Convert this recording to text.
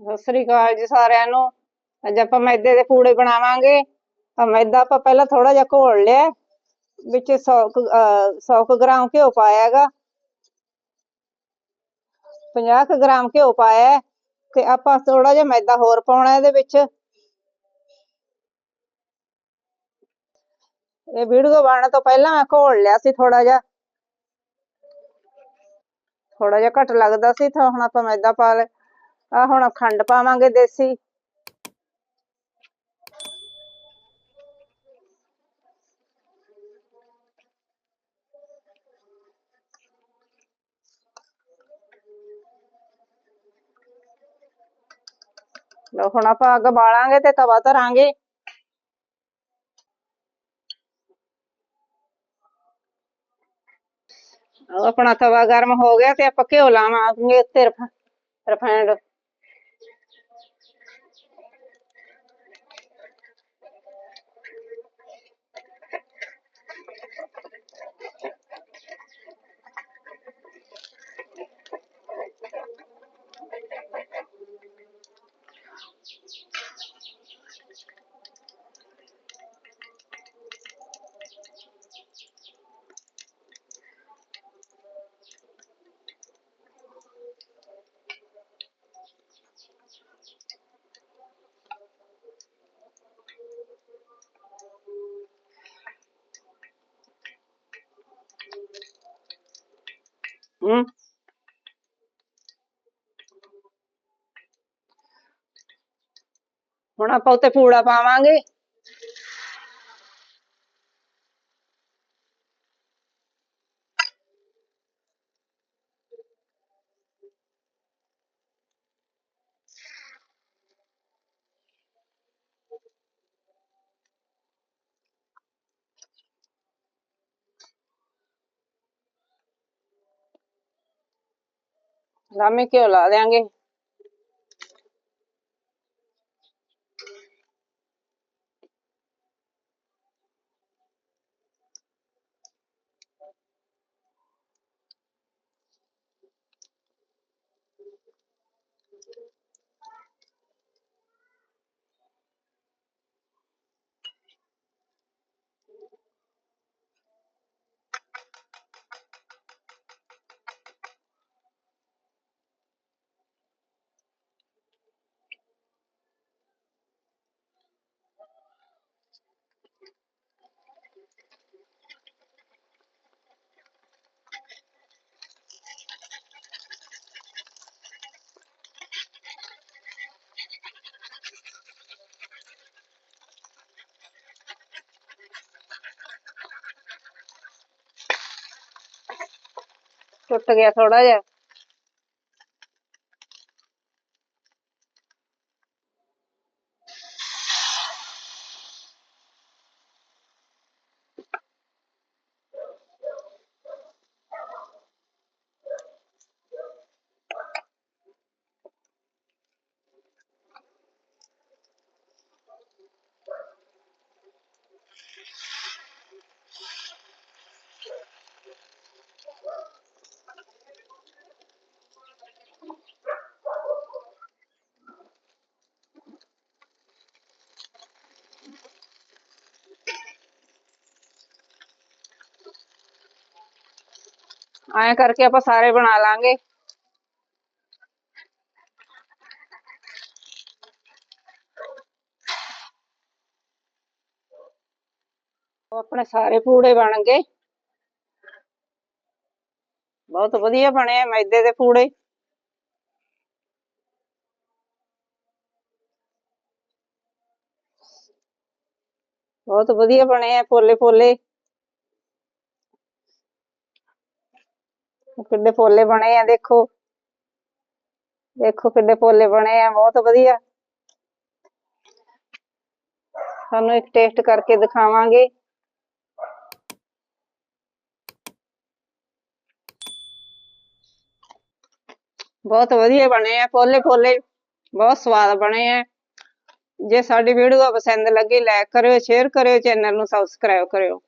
ਸਤਿ ਸ੍ਰੀ ਅਕਾਲ ਜੀ ਸਾਰਿਆਂ ਨੂੰ। ਅੱਜ ਆਪਾਂ ਮੈਦੇ ਦੇ ਪੂੜੇ ਬਣਾਵਾਂਗੇ। ਤਾਂ ਮੈਦਾ ਆਪਾਂ ਪਹਿਲਾਂ ਥੋੜਾ ਜਿਹਾ ਘੋਲ ਲਿਆ। ਵਿੱਚ 100 100 ਗ੍ਰਾਮ ਘਿਓ ਪਾਇਆ ਹੈਗਾ। 50 ਕੁ ਗ੍ਰਾਮ ਘਿਓ ਪਾਇਆ ਤੇ ਆਪਾਂ ਥੋੜਾ ਜਿਹਾ ਮੈਦਾ ਹੋਰ ਪਾਉਣਾ ਇਹਦੇ ਵਿੱਚ। ਇਹ ਵੀਡੀਓ ਬਣਨ ਤੋਂ ਪਹਿਲਾਂ ਮੈਂ ਘੋਲ ਲਿਆ ਸੀ ਥੋੜਾ ਜਿਹਾ। ਥੋੜਾ ਜਿਹਾ ਘੱਟ ਲੱਗਦਾ ਸੀ, ਤਾਂ ਹੁਣ ਆਪਾਂ ਮੈਦਾ ਪਾ ਲਿਆ। ਆ ਹੁਣ ਖੰਡ ਪਾਵਾਂਗੇ ਦੇਸੀ। ਲੋ ਹੁਣ ਆਪਾਂ ਅੱਗ ਬਾਲਾਂਗੇ ਤੇ ਤਵਾ ਧਰਾਂਗੇ। ਆਪਣਾ ਤਵਾ ਗਰਮ ਹੋ ਗਿਆ ਤੇ ਆਪਾਂ ਘਿਓ ਲਾਵਾਂਗੇ ਉੱਤੇ ਰਿਫਾਈਂਡ ਹਮ ਹੁਣ ਆਪਾਂ ਉੱਤੇ ਪੂੜਾ ਪਾਵਾਂਗੇ। ਲਾਮੇ ਘਿਓ ਲਾ ਦੇਾਂਗੇ ਟੁੱਟ ਗਿਆ ਥੋੜਾ ਜਿਹਾ। ਐਂ ਕਰਕੇ ਆਪਾਂ ਸਾਰੇ ਬਣਾ ਲਾਂਗੇ। ਆਪਣੇ ਸਾਰੇ ਪੂੜੇ ਬਣ ਗਏ। ਬਹੁਤ ਵਧੀਆ ਬਣੇ ਆ ਮੈਦੇ ਦੇ ਪੂੜੇ। ਬਹੁਤ ਵਧੀਆ ਬਣੇ ਆ ਪੋਲੇ ਪੋਲੇ ਕਿੱਡੇ ਪੋਲੇ ਬਣੇ ਆ, ਦੇਖੋ। ਦੇਖੋ ਕਿੱਡੇ ਪੋਲੇ ਬਣੇ ਆ, ਬਹੁਤ ਵਧੀਆ। ਤੁਹਾਨੂੰ ਇੱਕ ਟੇਸਟ ਕਰਕੇ ਦਿਖਾਵਾਂਗੇ। ਬਹੁਤ ਵਧੀਆ ਬਣੇ ਆ ਪੋਲੇ ਪੋਲੇ ਬਹੁਤ ਸਵਾਦ ਬਣੇ ਆ। ਜੇ ਸਾਡੀ ਵੀਡੀਓ ਪਸੰਦ ਲੱਗੀ ਲਾਈਕ ਕਰਿਓ ਸ਼ੇਅਰ ਕਰਿਓ ਚੈਨਲ ਨੂੰ ਸਬਸਕ੍ਰਾਈਬ ਕਰਿਓ।